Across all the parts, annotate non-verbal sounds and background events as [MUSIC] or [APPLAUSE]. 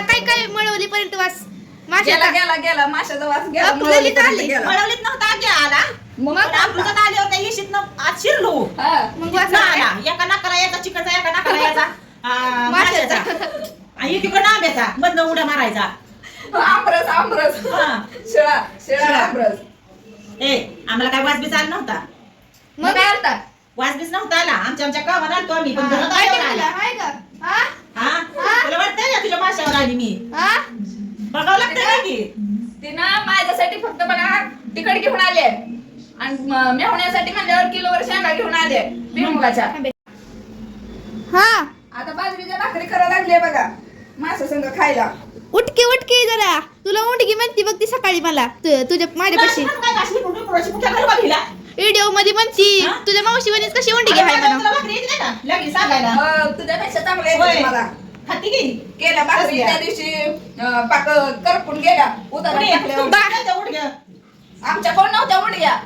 काय काय मळवली पर्यंत वास? गेला माशाचा? गेला गेला माशाचा वास गेला आली. मळवलीत नव्हता आजी आला. मग अमृतात आत शिरलो. हा. मग वास आला. एका नाकाला यायचा चिकनचा एका नाकाला यायचा. आ, माशाचा. माशाचा. आणि तिकडं आंब्याचा. मधनं उड्या मारायचा. आमरस आमरस. हा. शिळा शिळा शिळा. आमरस. ए आम्हाला काय वाजबीच आला नव्हता? मग? काय वाजबीच नव्हता आला. आमच्या आमच्या गावात आलतो आम्ही पण घरात काय आल्यावर केलं? आला. हाय का? हा? हा हा? तुला वाटतंय ना तुझ्या माशावर आली मी हा? बघावं लागतं ना की तिनं माझ्यासाठी फक्त बघा तिकड घेऊन आले आणि म- मेहण्यासाठी म्हणल्यावर किलोवर शेंगा घेऊन आले भुईमुगाच्या हा आता बाजरीच्या भाकरी करायला लागले बघा मासा संग खायला उठके उठके जरा तुला उंडकी म्हणती बघ ती सकाळी मला तु- तुझ्या माझ्यापाशी काय घरी बघितला? व्हिडिओमध्ये म्हणती हा? तुझ्या मावशी बनीच कशी म्हणा येते का? लागली सांगायला तुझ्यापेक्षा चांगले होय. येते मला भाकरी? त्या दिवशी अं, पाक करपून गेल्या उतारा कुठे? टाकल्या तू काय त्या उडक्या? आमच्या कोण नव्हत्या उडग्या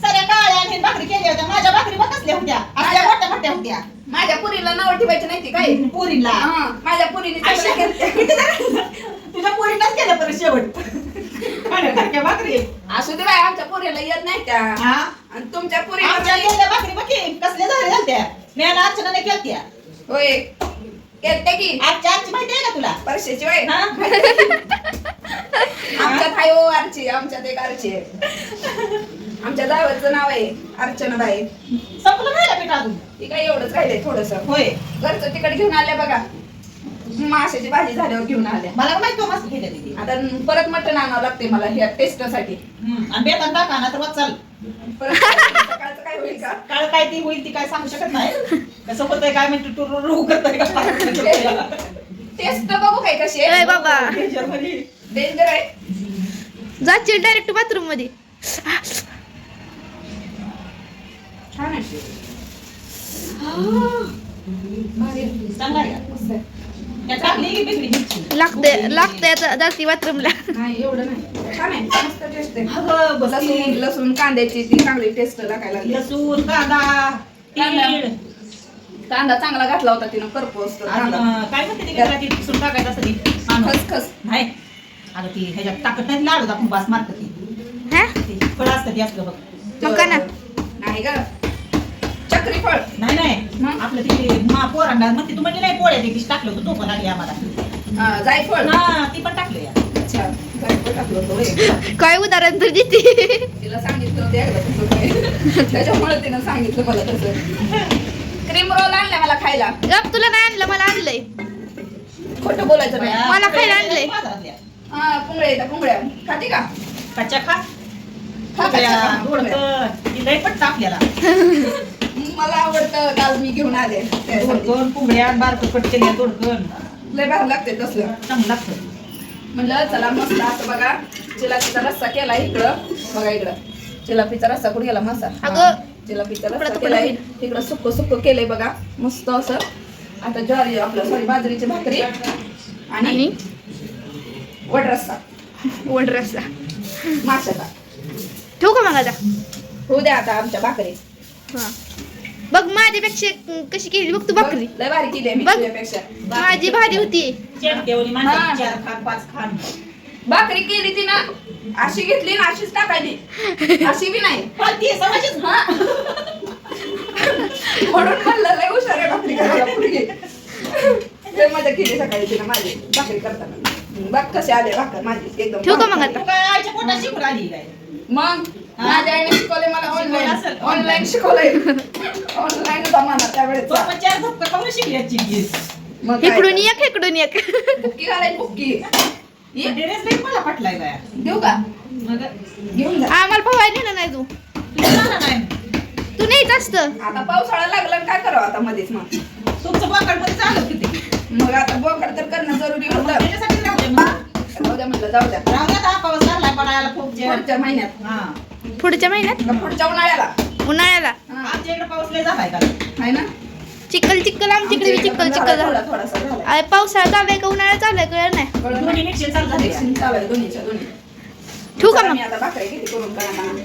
साऱ्या काळ्या आणि भाकरी केल्या होत्या माझ्या भाकरी बघ कसल्या होत्या असल्या मोठ्या मोठ्या होत्या माझ्या पुरीला नाव ठेवायची नाही ती काय? [LAUGHS] पुरीला? हा, माझ्या पुरीने. [LAUGHS] तुझ्या पोरीलाच केलं परत शेवट. खाण्यासारख्या भाकरी. असू दे बाय आमच्या पुरीला येत नाही त्या. हा? आणि तुमच्या पुरीला आमच्या नाही. केलेल्या भाकरी बघी कसल्या झाल्या झालत्या. मी आणि अर्चनाने केलत्या. होय. केलते की. आजच्या आजची माहिती आहे का तुला? परशेची वय हा? [LAUGHS] आमच्यात हाय ओ आरची आमच्यात एक आरची आहे. आमच्या जावचं नाव आहे अर्चनाबाई. संपलं नाही का पीठ अजून? ती काय एवढंच राहिलंय थोडस. होय. घरचं तिकड घेऊन आल्या बघा. माशाची भाजी झाल्यावर घेऊन आल्या. मला का माहिती मस्त केल्या तिथे आता परत मटण आणावं लागते मला ह्या टेस्टसाठी. आणि बेतन टाका ना तर वाचाल परत सकाळचं काय होईल का? काळ काय ती होईल ती काय सांगू शकत नाही. कसं होतंय काय म्हणते टुरू रू करतंय का? [LAUGHS] टेस्ट बघू काय कशी ए आहे बाबा मध्ये. डेंजर आहे. जाची डायरेक्ट बाथरूममध्ये. छान. लागते लागते जाती बाथरूमला. नाही एवढं नाही. छान आहे मस्त टेस्ट आहे. अगं, बस लसूण. लसूण कांद्याची ती चांगली टेस्ट लागायला लागली. लसूण कांदा कांदा. तीळ. कांदा चांगला घातला होता तिनं करपोस तर आणि, कांदा. अं, काय म्हणते ती घरात ती लसूण टाकायचं असतं ती. आणून. खसखस. नाही. अगं ती ह्याच्यात टाकत नाही लाडू आपण बास मारत ती. हा? ती फळ असतं ती असतं बघ. मग का ना? नाही ग. चक्री फळ नाही नाही. मग? आपलं ती मा पोरांना म्हणते तू म्हणजे नाही पोळ्या ते टाकलं होतं तो पण आली आम्हाला. जायफळ. हा ती पण टाकलं या अच्छा. जायफळ टाकलं होतं होय. काय उदाहरण तर देते तिला सांगितलं होतं एकदा तसं काय. त्याच्यामुळे तिनं सांगितलं मला तसं. क्रीम रोल आणला मला खायला. गप तुला नाही आणलं मला आणलंय. खोटं बोलायचं नाही. मला खायला आणलंय. हा पुंगळ्या येतात पुंगळ्या. खाते का? कच्च्या खा. खा ती लय आपल्याला. [LAUGHS] मला आवडतं काल मी घेऊन आले. दोडकन पुंगड्या बारक कट केल्या दोडकन. लय भारी लागते तसलं. चांगलं लागतं म्हणलं चला मस्त असं बघा. जिलापीचा रस्सा केला इकडं. बघा इकडं. जिलापीचा रस्सा कुठे गेला मसा? तुकडा- रस्सा होईल. इकडं सुक्क सुक्क केलंय बघा. मस्त असं. आता ज्वारी आपलं सॉरी बाजरीची भाकरी. आणि आणि? वड रस्सा. वड रस्सा. माशाचा. ठेवू का मग आता? होऊ द्या आता आमच्या भाकरी. हा. बघ माझ्यापेक्षा कशी केली बघ तू भाकरी बघ, लय भारी केली मी बघ. तुझ्यापेक्षा. माझी भारी होती. चेपटेवली हा. माणसं चार खान पाच खान. भाकरी केली ती ना अशी घेतली ना अशीच टाकायली. अशी बी नाही. पण ती समाजच हा. म्हणून म्हणलं लय हुशार आहे भाकरी करायला पोरगी. लय मजा केली सकाळी तिनं माझी. भाकरी करताना. हम्म, बघ कसे आले भाकर माझी. एकदम ठेवू का मग भारी. तू काय आईच्या पोटात शिकून आली काय? मग? माझ्या आईने शिकवले मला शिकवलं ऑनलाईन असेल. ऑनलाईन शिकवलंय. ऑनलाईन जमाना तो त्यावेळेस पण चार धक्का खाऊन. मग काय इकडून तर. एक इकडून एक. बुक्की घालायची बुक्की. ये, ड्रेस मला पटलाय बाया. देऊ का? मग घेऊन जा. आम्हाला पवायला नेलं नाही तू तुला जाणार नाही तू असत आता पावसाळा लागला आणि काय करावं आता मध्येच मग? तुमचं बोकडमध्ये चालू किती मग आता बोकड तर करणं जरुरी होतं. त्याच्यासाठी राहू दे मग. राहू द्या म्हणलं जाऊ द्या. राहू दे आता पाऊस लागलाय पडायला खूप पुढच्या महिन्यात. हा. पुढच्या महिन्यात? पुढच्या उन्हाळ्याला. उन्हाळ्याला. हा. आमच्या इकडे पाऊस लय झालाय का आहे ना? चिखल चिखल आमच्याकडे चिखल चिखल झाला. अरे पावसाळा चाललाय का? उन्हाळा चाललाय कळलं नाही. कळलं ना? दोन्ही मिक्सर चालू झाले चालू आहे दोन्हीच्या दोन्ही. ठेवू का चला, मग? मी आता भाकरी किती करून करा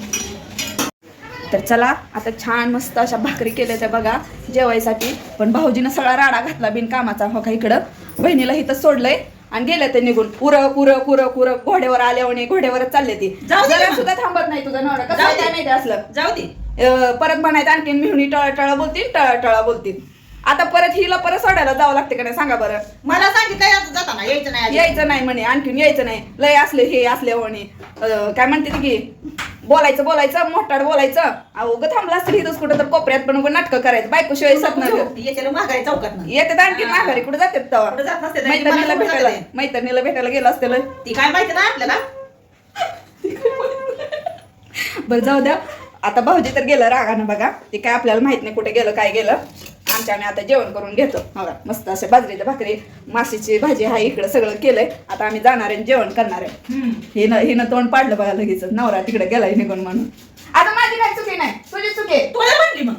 तर चला आता छान मस्त अशा भाकरी केल्या त्या बघा जेवायसाठी. पण भाऊजीनं सगळा राडा घातला बिन कामाचा हो का इकडं? बहिणीला इथं सोडलंय. आणि गेले ते निघून. पुरं पुरं पुरं पुरं घोड्यावर आल्यावर घोड्यावरच चालले ती. जाऊ दे जरा मग. सुद्धा थांबत नाही तुझा नवरा. कसं जाऊ दे. काय माहिती असलं? जाऊ दे. अं, परत म्हणायचं आणखीन मिहुणी टळ टळ बोलतील टळ टळ बोलतील. आता परत हिला परत सोडायला जावं लागते का नाही? सांगा बरं. मला सांगितलं याचं जाताना? यायचं नाही. यायचं नाही म्हणे आणखीन यायचं नाही. लय असले हे असले म्हणे अं, काय म्हणते ती की बोलायचं बोलायचं मोठाड बोलायचं. अहो ग थांबला असतं इथंच कुठं तर कोपऱ्यात पण नाटकं करायचं. बायको शिवाय सत नाही याच्याला चौकात येतात आणखी माघारी. कुठे जात नसते, त्यांची मैत्रिणीला मला कुठं भेटायला जाते? मैत्रिणीला भेटायला गेलं असतं ती काय माहिती नाही आपल्याला? बरं जाऊ द्या. आता भाऊजी तर गेलं रागानं बघा. ते काय आपल्याला माहीत नाही कुठे गेलं काय गेलं. आमच्या आम्ही आता जेवण करून घेतो. बघा मस्त असे बाजरीच्या भाकरी माशीची भाजी हा इकडं सगळं केलंय. आता आम्ही जाणार आहे जेवण करणार आहे. हिनं हिनं तोंड पाडलं बघा लगेच. नवरा तिकडे गेलाय निघून म्हणून. आता माझी काय चुकी नाही? तुझी चुकी आहे. तुला म्हटली मग.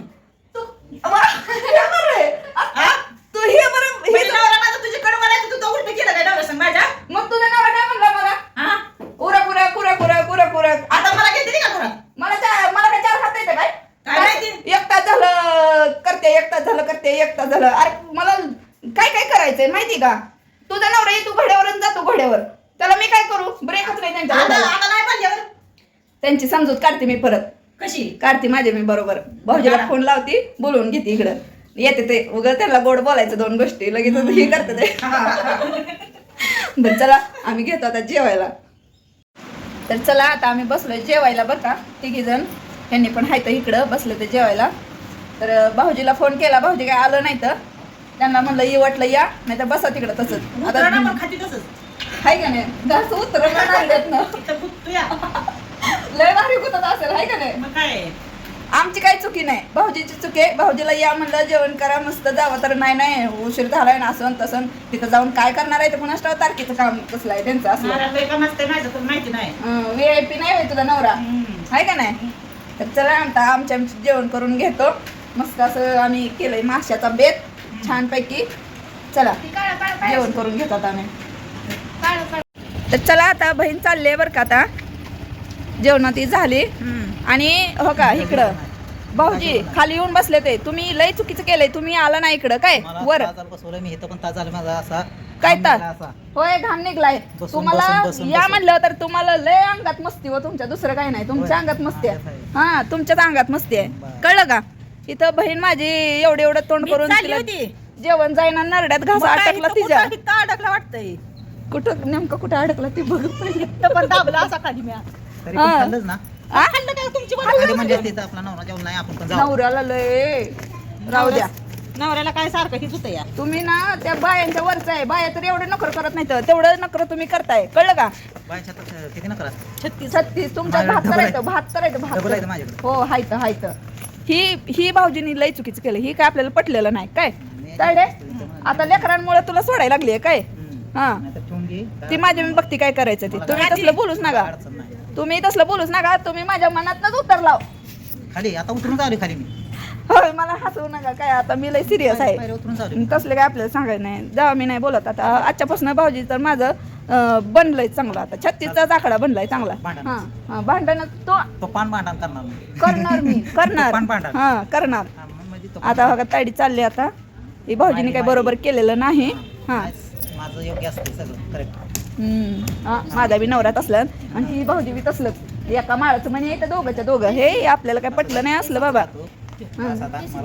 तू हे बरं आहे. हा? तू हे बरं पहिले हे- नवरा माझा तुझ्याकडे म्हणायचं तू तो उलट केलं काय नवरा संग माझ्या? मग तुझा नवरा काय म्हणला मला हा? आता मला घेतली का घरात? मला त्या मला काय चार हात येते काय काय माहिती? एक तास झालं करते एक तास झालं करते एक तास झालं. अरे मला काय काय करायचंय माहिती का? तुझा नवरा तू घोड्यावर जातो घोड्यावर. त्याला मी काय करू? ब्रेकच नाही त्यांच्या आता घोड्याला. आता नाही पाहिजे त्यांची समजूत काढते मी परत. कशी? काढते माझे मी बरोबर. भाऊजीला फोन लावते बोलवून घेते इकडं. येते ते उगं त्यांना गोड बोलायचं दोन गोष्टी. लगेच हे करते ते [LAUGHS] बरं चला आम्ही घेतो आता जेवायला. तर चला आता आम्ही बसलोय जेवायला बरं का तिघी जण ह्यांनी पण हायतं इकडं बसले ते जेवायला. तर भाऊजीला फोन केला. भाऊजी काय आलं नाही तर? त्यांना म्हणलं ये वाटलं या नाही तर बसा तिकडं तसंच. उतरणं आता पण खाती तसंच. हाय का नाही? [LAUGHS] गुत्तूया. [LAUGHS] लय भारी गुतत असेल हाय का नाही? मग काय आमची काही चुकी नाही. भाऊजीची चुकी आहे. भाऊजीला या म्हणलं जेवण करा मस्त जावं. तर नाही नाही उशीर झालाय ना असं तसं. तिथं जाऊन काय करणार आहे ते पुन्हा ठाऊक? तारखेचं काम कसलं आहे? त्यांचं असलं. मला लय काम असते माझं तर माहिती नाही. व्ही आय पी नाही होय तुझा नवरा? हम्म. आहे का नाही? तर चला आता आमच्या आमचं जेवण करून घेतो. मस्त असं आम्ही केलंय माशाचा बेत छानपैकी. चला जेवण करून घेतात आम्ही. तर चला आता बहीण चालली बरं का आता. जेवण ती झाली. आणि हो का इकडं. भाऊजी खाली येऊन बसले ते. तुम्ही लय चुकीचं केलंय. तुम्ही आला ना इकडं. काय? वर. मी इथं पण माझा असा. काय तर. होय घाम निघलाय. तुम्हाला या. म्हणलं तर तुम्हाला लय अंगात मस्ती हो तुमच्या. दुसरं काही नाही. तुमच्या. अंगात मस्ती आहे. हा तुमच्याच अंगात मस्ती आहे. कळलं का? इथं बहीण माझी एवढं एवढं तोंड करून चालली तिला होती. जेवण जाईना नरड्यात घास मग काय अटकला इथं तिच्या. कुठं- इथं अडकला वाटतंय? कुठं नेमकं कुठं अडकला ती बघ पण दाबला असा खाली मी तरी हा. पण खाल्लंच ना. आ? खाल्लं काय तुमची म्हणजे तिथं आपला नवरा जेवण नाही आपण पण जाऊ. नवऱ्याला लय. राहू द्या. नवऱ्याला काय सारखं हिच होतं या. तुम्ही ना त्या बायांच्या वरच आहे. बाया तर एवढे नखर करत नाही तेवढं नखर तुम्ही करताय. कळलं का? बायच्या तर किती छत्तीस. छत्तीस. तुमच्या बहात्तर double आहेत. आहे. बहात्तर आहेत. डबल आहे बहात्तर. माझ्याकडे. हो हायत हायत ही ही भाऊजीनी लय चुकीचं केलं. ही काय आपल्याला पटलेलं नाही. काय? तायडे आता लेकरांमुळे तुला सोडायला लागली काय. हा. ती माझी मी बघती काय करायचं ती. तुम्ही तसलं बोलूच नका. तुम्ही तसलं बोलूच नका. तुम्ही माझ्या मनातनच उत्तर लाव. खाली आता उतरून चालू खाली मी. होय मला हसवू नका. काय आता मी लय सिरियस आहे. तसलं काय आपल्याला सांगायचं नाही. जेव्हा मी नाही बोलत आता आजच्यापासून भाऊजी तर माझं बनलंय चांगलं आता. छत्तीसचाच आकडा बनलाय चांगला. भांडण. हा हा भांडण तो तो पान भांडण करणार मी. करणार मी [LAUGHS] करणार. भांडण. हा करणार. हा, मग म्हणजे तो आता बघा ताडी चालली आता. ही भाऊजीने काय बरोबर केलेलं नाही. हा माझं- माझं योग्य असते सगळं करेक्ट हम्म. हा, माझा बी नवरात असलं आणि ही भाऊजी बी तसलंच. एका माळाचं म्हणे येतं दोघंच्या दोघं. हे आपल्याला काय पटलं नाही असलं बाबा. हा.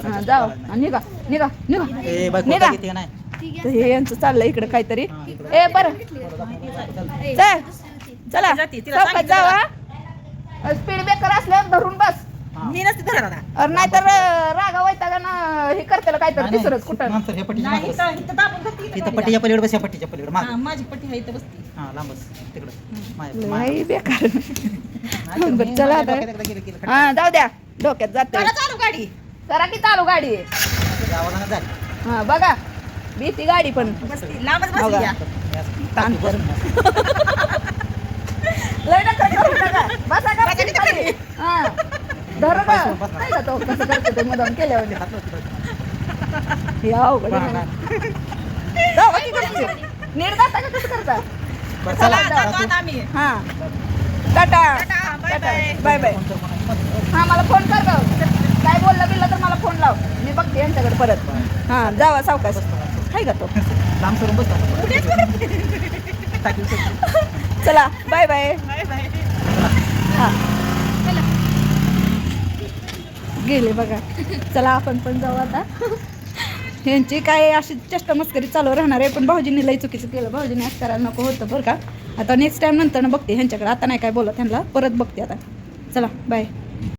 हा, जाओ निघा निघा निघा. ए निघा. किती नाही? तर हे यांचं चाललंय इकडे काहीतरी. हा. ए बरं. चल चौकात जावा. स्पीड ब्रेकर असल्यावर धरून बस. मी नसते धरणार अरे नाहीतर रागा वैतागानं हे करतेला काहीतरी नाही, तिसरंच नाही, कुठं? नंतर ह्या पट्टीच्या नाही मागं बस. इथं इथं दाबून धरते इथं इथं खाली. पट्टीच्या पलीकडे बस ह्या पट्टीच्या पलीकडे. हा, माझी पट्टी आहे इथं बसती. हा तिकडं. बेकार. नाही तर बरं, मी चला माझ्या आता. डोक्यात एकदा गेलं- गेलं खड्ड्यात. हा जाऊ द्या. डोक्यात जाते करा चालू गाडी. करा की चालू गाडी. नाही. हा बघा. भीती गाडी पण लांबच बसली? या. या असं. ताण टाकी बसून बस. लय नका करू नका. बसा का बसा की खाली. हा धर का बस, बस. नाही का तो कसं करते ते मुदाम केल्यावर हात लाव तिकडं. हे अवघड बा, आहे. बा. जाऊ? नीट जाता का कसं करता बरं, चला चला. जातो आता आम्ही हा टाटा टाटा, बाय बाय हा मला फोन कर. काय बोलला बिल्ला तर मला फोन लाव मी बघते यांच्याकडे परत हा जावा सावकाश हाय का तो लांब सरून बसतो चला बाय बाय हा. गेले बघा. चला आपण पण जाऊ आता. यांची काय अशी चेष्टा मस्करी चालू राहणार आहे पण भाऊजींनी लई चुकीचं केलं. भाऊजींनी असं करायला नको होतं बरं का. आता नेक्स्ट टाइम नंतर बघते ह्यांच्याकडे आता नाही काय बोलत ह्यांना परत बघते आता. चला बाय